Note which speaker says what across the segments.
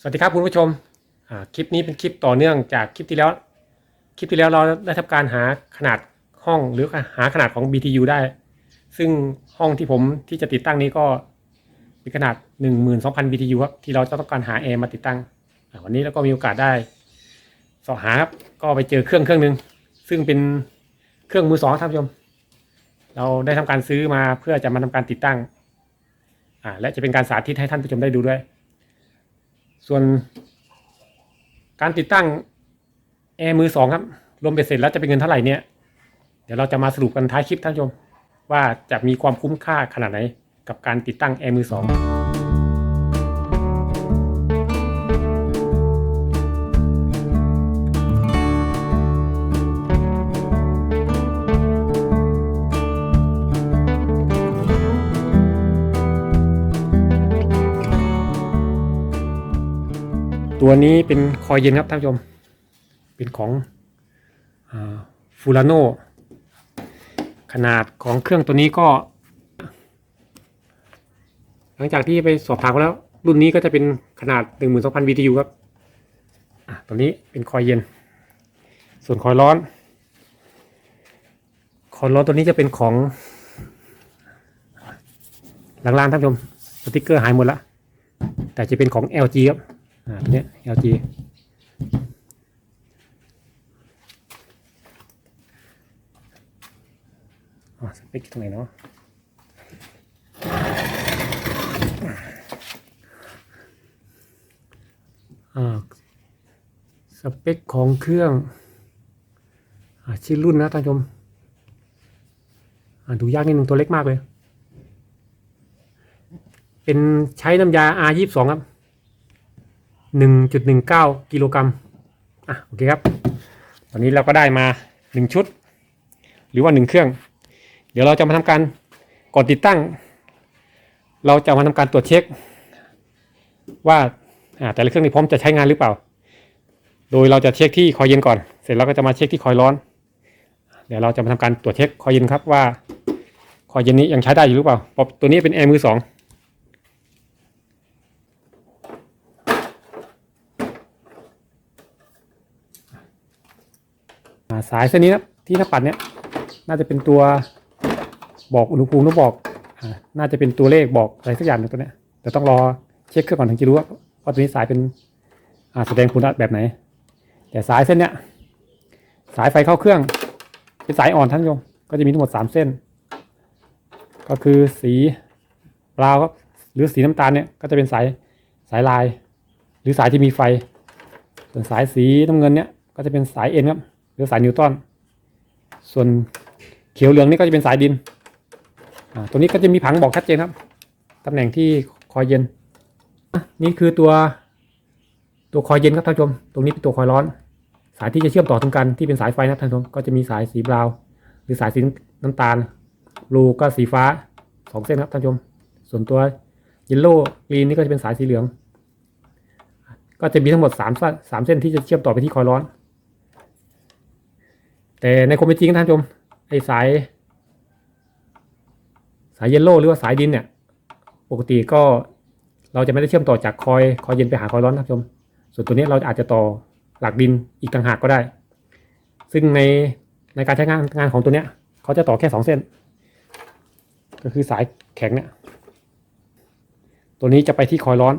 Speaker 1: สวัสดีครับคุณผู้ชม คลิปนี้เป็นคลิปต่อเนื่องจากคลิปที่แล้ว คลิปที่แล้วเราได้ทำการหาขนาดห้องหรือหาขนาดของ BTU ได้ ซึ่งห้องที่ผมที่จะติดตั้งนี้ก็มีขนาด 12,000 BTU ครับ ที่เราจะต้องการหาแอร์มาติดตั้ง วันนี้เราก็มีโอกาสได้สอหาครับ ก็ไปเจอเครื่องเครื่องหนึ่งซึ่งเป็นเครื่องมือสองท่านผู้ชม เราได้ทำการซื้อมาเพื่อจะมาทำการติดตั้ง และจะเป็นการสาธิตให้ท่านผู้ชมได้ดูด้วย ส่วน การติดตั้งแอร์มือสองครับ รวมเบ็ดเสร็จแล้วจะเป็นเงินเท่าไหร่เนี่ย เดี๋ยวเราจะมาสรุปกันท้ายคลิปท่านผู้ชม ว่าจะมีความคุ้มค่าขนาดไหน กับการติดตั้งแอร์มือสอง ตัวนี้เป็นคอยเย็นครับท่านผู้ชม เป็นของฟูลาโนขนาดของเครื่องตัวนี้ก็ หลังจากที่ไปสอบถามแล้ว รุ่นนี้ก็จะเป็นขนาด 12,000 BTU ครับตัวนี้เป็นคอยเย็น ส่วนคอยร้อน คอยร้อนตัวนี้จะเป็นของ หลังลางท่านผู้ชมสติกเกอร์หายหมดละแต่จะเป็นของ LG ครับ อ่าตัวเนี้ย LG อ๋อสเปคตรงไหนเนาะอ่าสเปคของเครื่องอ่าชื่อรุ่นนะท่านผู้ชมอ่าดูยากนิดนึงตัวเล็กมากเลย เป็นใช้น้ำยา R22 ครับ 1.19กิโลกรัมอะโอเคครับ ตอนนี้เราก็ได้มา 1 ชุด หรือว่า 1 เครื่อง เดี๋ยวเราจะมาทำการก่อนติดตั้ง เราจะมาทำการตรวจเช็คว่าอ่าแต่ละเครื่องนี้พร้อมจะใช้งานหรือเปล่า โดยเราจะเช็คที่คอยเย็นก่อน เสร็จแล้วก็จะมาเช็คที่คอยร้อน เดี๋ยวเราจะมาทำการตรวจเช็คคอยเย็นครับว่าคอยเย็นนี้ยังใช้ได้อยู่หรือเปล่าตัวนี้เป็นแอร์มือสอง สายเส้นนี้นะที่หน้าปัดเนี้ยน่าจะเป็นตัวบอกอุณหภูมิหรือบอกอน่าจะเป็นตัวเลขบอกอะไรสักอย่างหนึ่งตัวเนี้ยแต่ต้องรอเช็คเครื่องก่อนถึงจะรู้ว่าว่าตัวนี้สายเป็นแสดงคุณแบบไหน แต่สายเส้นเนี้ยสายไฟเข้าเครื่อง เป็นสายอ่อนท่านผู้ชมก็จะมีทั้งหมดสามเส้น ก็คือสีบราวครับหรือสีน้ำตาลเนี่ยก็จะเป็นสายสายลาย หรือสายที่มีไฟ ส่วนสายสีน้ำเงินเนี่ยก็จะเป็นสายเอ็นครับ รือสายนิวตันส่วนเขียวเหลืองนี่ก็จะเป็นสายดินตัวนี้ก็จะมีผังบอกชัดเจนครับตำแหน่งที่คอยเย็น นี่คือตัวตัวคอยเย็นครับท่านผู้ชม ตรงนี้เป็นตัวคอยร้อน สายที่จะเชื่อมต่อถึงกันที่เป็นสายไฟนะท่านผู้ชมก็จะมีสายสีบราวหรือสายสีน้ำตาลบลูก็สีฟ้าสองเส้นครับท่านผู้ชม ส่วนตัวเยลโล่กรีนนี่ก็จะเป็นสายสีเหลือง ก็จะมีทั้งหมดสามสามเส้นที่จะเชื่อมต่อไปที่คอยร้อน แต่ในความเป็นจริงท่านผู้ชมไอ้สาย สายเยลโล่หรือว่าสายดินเนี่ย ปกติก็เราจะไม่ได้เชื่อมต่อจากคอยคอยเย็นไปหาคอยร้อนท่านผู้ชม ส่วนตัวนี้เราอาจจะต่อหลักดินอีกต่างหากก็ได้ ซึ่งในในการใช้งานงานของตัวเนี้ยเขาจะต่อแค่สองเส้น ก็คือสายแข็งเนี่ยตัวนี้จะไปที่คอยร้อน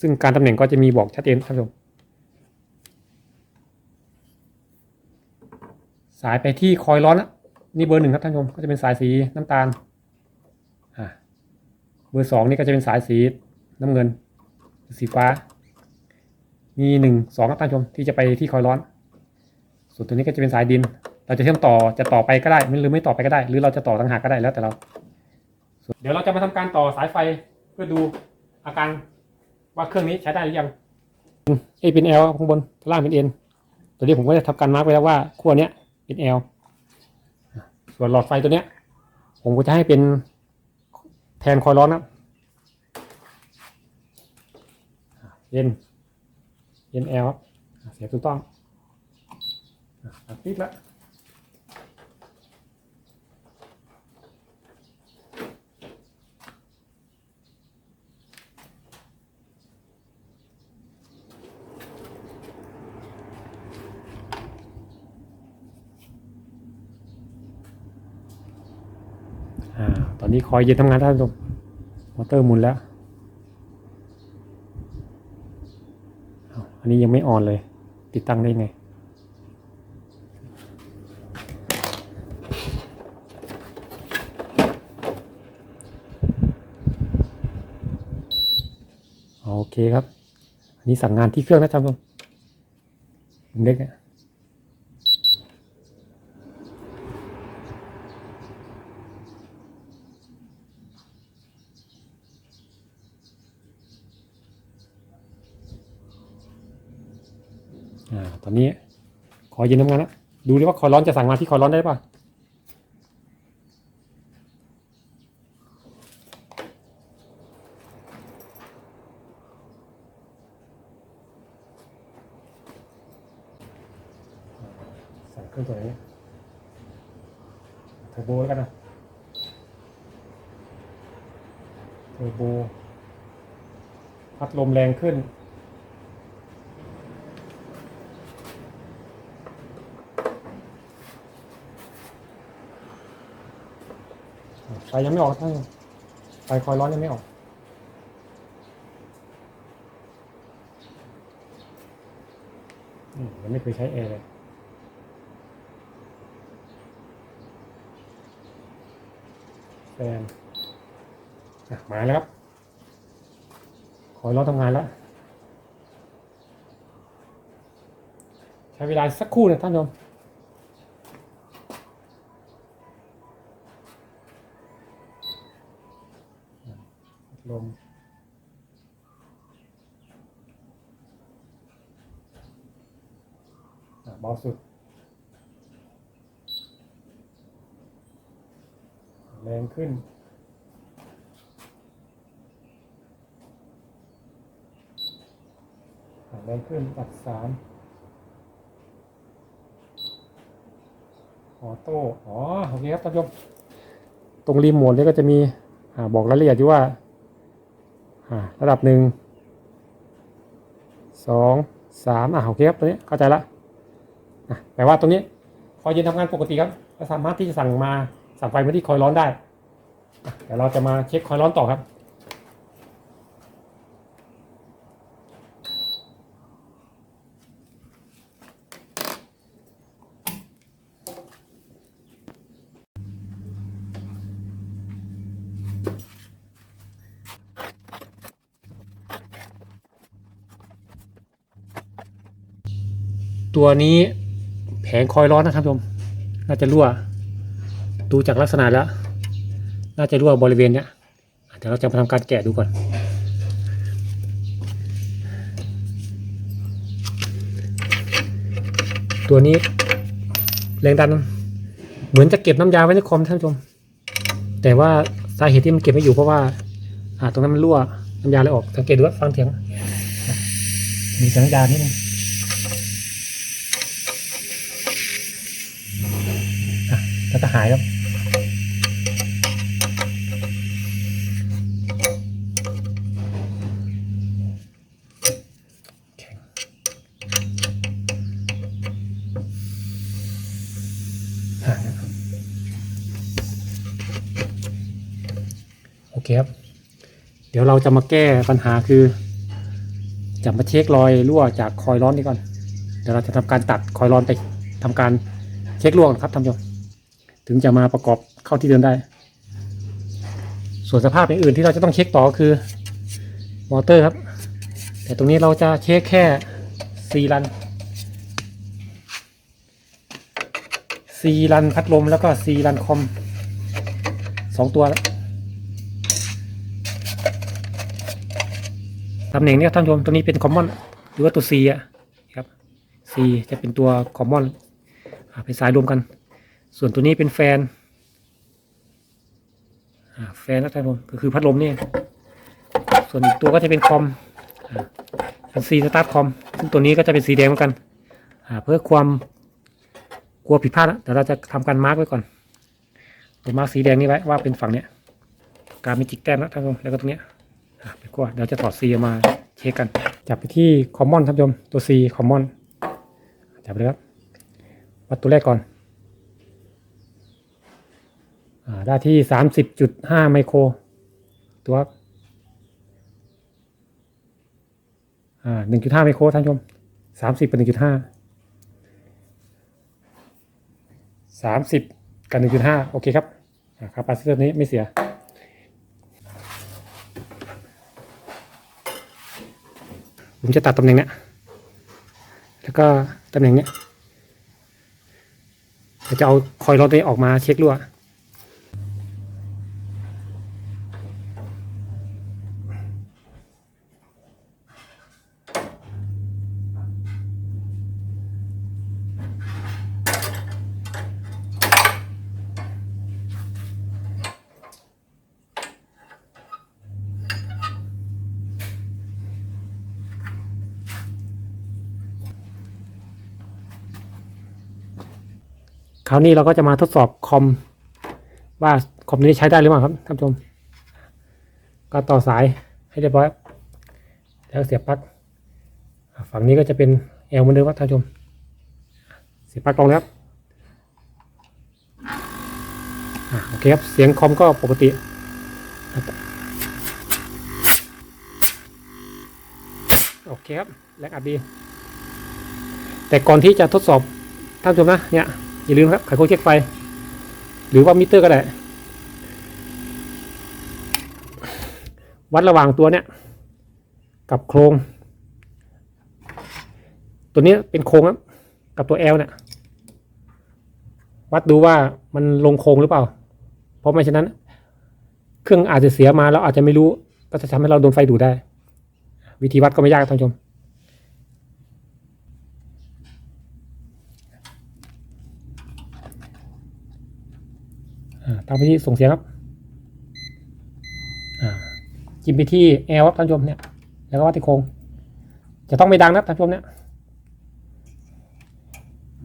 Speaker 1: ซึ่งการตำแหน่งก็จะมีบอกชัดเจนท่านผู้ชมายไปที่คอยร้อนนะนี่เบอร์หนึ่งครับท่านผู้ชมก็จะเป็นสายสีน้ำตาลอ่าเบอร์สองนี่ก็จะเป็นสายสีน้ำเงิน สีฟ้า มีหนึ่งสองครับท่านผู้ชมที่จะไปที่คอยร้อน ส่วนตัวนี้ก็จะเป็นสายดิน เราจะเชื่อมต่อจะต่อไปก็ได้หรือไม่ต่อไปก็ได้ หรือเราจะต่อต่างหากก็ได้แล้วแต่เรา เดี๋ยวเราจะมาทำการต่อสายไฟเพื่อดูอาการว่าเครื่องนี้ใช้ได้หรือยังเอเป็น L ข้างบนข้างล่างเป็น N ตัวนี้ผมก็จะทำการมาร์กไว้แล้วว่าขั้วเนี้ย เป็น L ส่วนหลอดไฟตัวเนี้ย ผมก็จะให้เป็นแทนคอยร้อนนะเย็นเย็น L ครับเสียถูกต้องปิดแล้ว อ่า ตอ นี้คอยเย็นทำงานท่านผู้ชมมอเตอร์หมุนแล้ว อันนี้ยังไม่อ่อนเลย ติดตั้งได้ไงโอเคครับ อันนี้สั่งงานที่เครื่องนะท่านผู้ชมผมเล็กเนี่ย อ่า ตอนนี้ขอเย็นทำงานแล้วดูดิว่าคอยร้อนจะสั่งมาที่คอยร้อนได้ป่ะใส่เครื่องตัวนี้เทอร์โบแล้วกันนะเทอร์โบพัดลมแรงขึ้น ไฟยังไม่ออกท่านไฟคอยร้อนยังไม่ออก อืมยังไม่เคยใช้แอร์เลยแฟนอะมาแล้วครับ ขอร้อนทำงานแล้ว ใช้เวลาสักครู่นะท่านผู้ชม ลมอะเบาสุดแรงขึ้น แรงขึ้นตัดสามออโต้ อ๋อ โอเคครับท่านผู้ชม ตรงรีโมทเนี่ยก็จะมีอ่าบอกรายละเอียดอยู่ว่า ระดับหนึ่งสองสามอะโอเคครับตัวนี้เข้าใจละแปลว่าตัวนี้คอยเย็นทำงานปกติครับก็สามารถที่จะสั่งมาสั่งไฟมาที่คอยร้อนได้อะเดี๋ยวเราจะมาเช็คคอยร้อนต่อครับ ตัวนี้แผงคอยร้อนนะครับท่านผู้ชมน่าจะรั่ว ดูจากลักษณะแล้ว น่าจะรั่วบริเวณเนี้ยเดี๋ยวเราจะมาทำการแกะดูก่อน ตัวนี้แรงดัน เหมือนจะเก็บน้ำยาไว้ในคอมท่านผู้ชม แต่ว่าสาเหตุที่มันเก็บไม่อยู่เพราะว่า อ่าตรงนั้นมันรั่วน้ำยาเลยออกสังเกตดูว่าฟังเสียงมีสียงน้ำยานิดนึง แล้วก็หายครับแข็งหายนะครับโอเคครับ เดี๋ยวเราจะมาแก้ปัญหาคือ จะมาเช็ครอยรั่วจากคอยร้อนนี้ก่อน เดี๋ยวเราจะทำการตัดคอยร้อนไปทำการเช็คล่วงนะครับท่านผู้ชม ถึงจะมาประกอบเข้าที่เดิมได้ ส่วนสภาพอย่างอื่นที่เราจะต้องเช็คต่อคือมอเตอร์ครับ แต่ตรงนี้เราจะเช็คแค่ซีรันซีรันพัดลมแล้วก็ซีรันคอมสองตัวแล้วตำแหน่งนี้ท่านผู้ชมตัวนี้เป็นคอมมอนหรือว่าตัว C อะครับ C จะเป็นตัวคอมมอนเป็นสายรวมกัน ส่วนตัวนี้เป็นแฟนแฟนนะท่านผู้ชมก็คือพัดลมนี่ส่วนอีกตัวก็จะเป็นคอมเป็นซีสตาร์ทคอมซึ่งตัวนี้ก็จะเป็นสีแดงเหมือนกันเพื่อความกลัวผิดพลาดนะเดี๋ยวเราจะทำการมาร์กไว้ก่อนตัวมาร์กสีแดงนี่ไว้ว่าเป็นฝั่งเนี้ยการมีจิกแต้มนะท่านผู้ชมแล้วก็ตรงเนี้ยไปกว่าเดี๋ยวจะถอดซีออกมาเช็คกันจับไปที่คอมมอนท่านผู้ชมตัว C คอมมอนจับไปเลยครับวัดตัวแรกก่อน ได้ที่สามสิบจุดห้าไมโคร ตัวหนึ่งจุดห้าไมโครท่านชมสามสิบกับหนึ่งจุดห้าสามสิบกับหนึ่งจุดห้าโอเคครับคาปาซิเตอร์นี้ไม่เสียผมจะตัดตำแหน่งเนี้ย แล้วก็ตำแหน่งเนี้ยจะเอาคอยล์รถนี้ออกมาเช็ครั่ว คราวนี้เราก็จะมาทดสอบคอมว่าคอมนี้ใช้ได้หรือเปล่าครับท่านผู้ชม ก็ต่อสายให้เรียบร้อยแล้วเสียบปลั๊กฝั่งนี้ก็จะเป็นแอลเหมือนเดิมครับท่านผู้ชม เสียบปลั๊กลงแล้วครับโอเคครับ เสียงคอมก็ปกติโอเคครับแรงอัดดี แต่ก่อนที่จะทดสอบท่านผู้ชมนะเนี่ย อย่าลืมครับไขควงเช็คไฟ หรือว่ามิเตอร์ก็ได้ วัดระหว่างตัวเนี้ยกับโครง ตัวนี้เป็นโครงครับกับตัว L เนี่ยวัดดูว่ามันลงโครงหรือเปล่า เพราะไม่ฉะนั้น เครื่องอาจจะเสียมาแล้วอาจจะไม่รู้ ก็จะทำให้เราโดนไฟดูดได้ วิธีวัดก็ไม่ยากครับท่านผู้ชม ตั้งไปที่ส่งเสียงครับจิ้มไปที่แอลครับท่านผู้ชมเนี่ยแล้วก็วัดที่โครงจะต้องไม่ดังนะท่านผู้ชมเนี่ย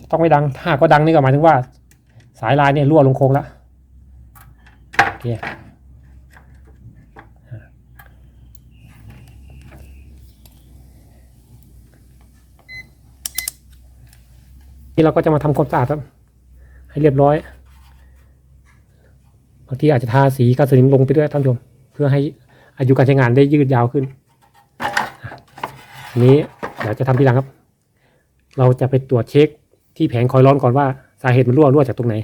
Speaker 1: จะต้องไม่ดังถ้ากว่าดังนี่ก็หมายถึงว่า สายลายเนี่ยรั่วลงโครงแล้วโอเคที่เราก็จะมาทำความสะอาดครับ ให้เรียบร้อย บางทีอาจจะทาสีกาสนิมลงไปด้วยท่านผู้ชม เพื่อให้อายุการใช้งานได้ยืดยาวขึ้นอันนี้เดี๋ยวจะทำทีหลังครับ เราจะไปตรวจเช็คที่แผงคอยล์ร้อนก่อนว่าสาเหตุมันรั่วรั่วจากตรงไหน